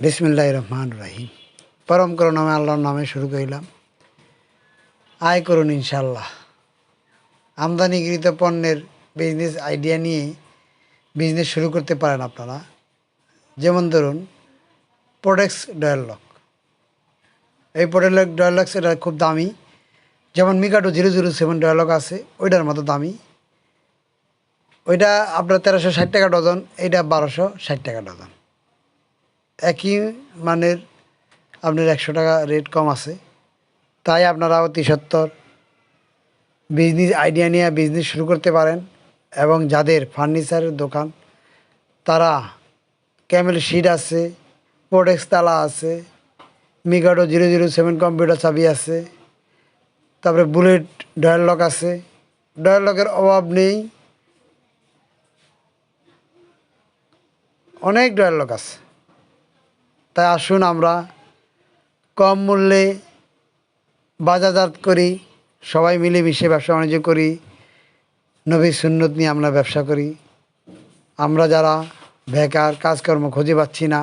বিসমিল্লাহ রহমান রাহিম পরম করুণাময় আল্লাহর নামে শুরু করিলাম। আয় করুন ইনশাল্লাহ আমদানিকৃত পণ্যের বিজনেস আইডিয়া নিয়ে বিজনেস শুরু করতে পারেন আপনারা। যেমন ধরুন প্রোডাক্টস ডায়ালগ এই প্রোডাক্ট ডায়ালগস এটা খুব দামি। যেমন মিকাটো zero zero seven dial lock আছে, ওইটার মতো দামি। ওইটা আপনার তেরোশো ষাট টাকা ডজন, এইটা বারোশো ষাট টাকা ডজন। একই মানের আপনার একশো টাকা রেট কম আছে। তাই আপনারা অতি সত্তর বিজনেস আইডিয়া নিয়ে বিজনেস শুরু করতে পারেন এবং যাদের ফার্নিচারের দোকান, তারা ক্যামেল শিট আছে প্রোডেক্স তালা আছে মিগাডো জিরো জিরো সেভেন কম্পিউটার চাবি আছে, তারপরে বুলেট ডয়াল লক আছে। ডয়াল লকের অভাব নেই। অনেক ডয়াল লক আছে। তাই আসুন আমরা কম মূল্যে বাজারজাত করি, সবাই মিলেমিশে ব্যবসা বাণিজ্য করি নবী সুন্নত নিয়ে আমরা ব্যবসা করি। আমরা যারা বেকার, কাজকর্ম খুঁজে পাচ্ছি না,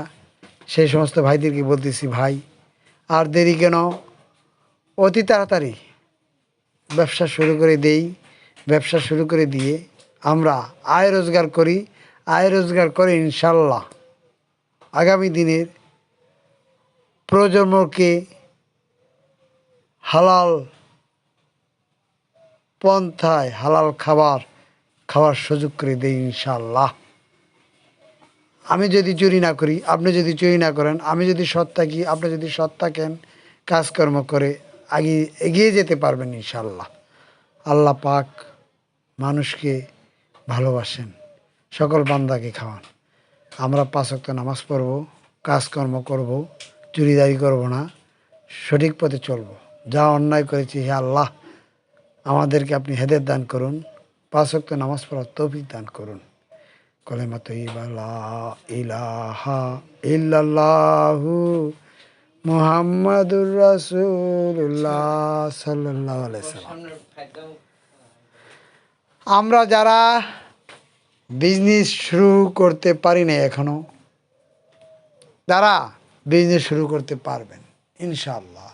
সেই সমস্ত ভাইদেরকে বলতেছি, ভাই, আর দেরি কেন? অতি তাড়াতাড়ি ব্যবসা শুরু করে দেই, ব্যবসা শুরু করে দিয়ে আমরা আয় রোজগার করি। আয় রোজগার করে ইনশাল্লাহ। আগামী দিনের প্রজন্মকে হালাল পন্থায় হালাল খাবার খাওয়ার সুযোগ করে দেই ইনশাল্লাহ আমি যদি চুরি না করি, আপনি যদি চুরি না করেন, আমি যদি সৎ থাকি, আপনি যদি সৎ থাকেন, কাজকর্ম করে আগে এগিয়ে যেতে পারবেন ইনশাল্লাহ আল্লাহ পাক মানুষকে ভালোবাসেন, সকল বান্দাকে খাওয়ান। আমরা পাঁচ ওয়াক্ত নামাজ পড়ব, কাজকর্ম করব চুরিদারি করব না, সঠিক পথে চলব। যা অন্যায় করেছি হে আল্লাহ, আমাদেরকে আপনি হেদের দান করুন, পাঁচ ওয়াক্ত নামাজ পড়ার তৌফিক দান করুন। কলেমা তৈবালা ইলাহা ইল্লাল্লাহু মুহাম্মাদুর আলাইহি আমরা যারা বিজনেস শুরু করতে পারি না এখনও তারা বিজনেস শুরু করতে পারবেন। ইনশাল্লাহ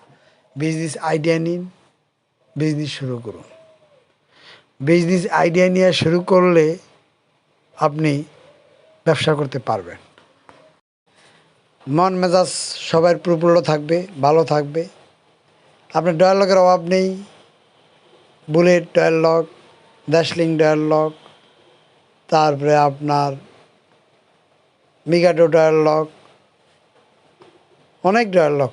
বিজনেস আইডিয়া নিন বিজনেস শুরু করুন। বিজনেস আইডিয়া নিয়ে শুরু করলে আপনি ব্যবসা করতে পারবেন। মন মেজাজ সবার প্রফুল্ল থাকবে, ভালো থাকবে। আপনার ডায়ালগের অভাব নেই। বুলেট ডায়ালগ ড্যাশলিং ডায়ালগ তারপরে আপনার মিগাটো ডায়ালগ অনেক ডায়ালগ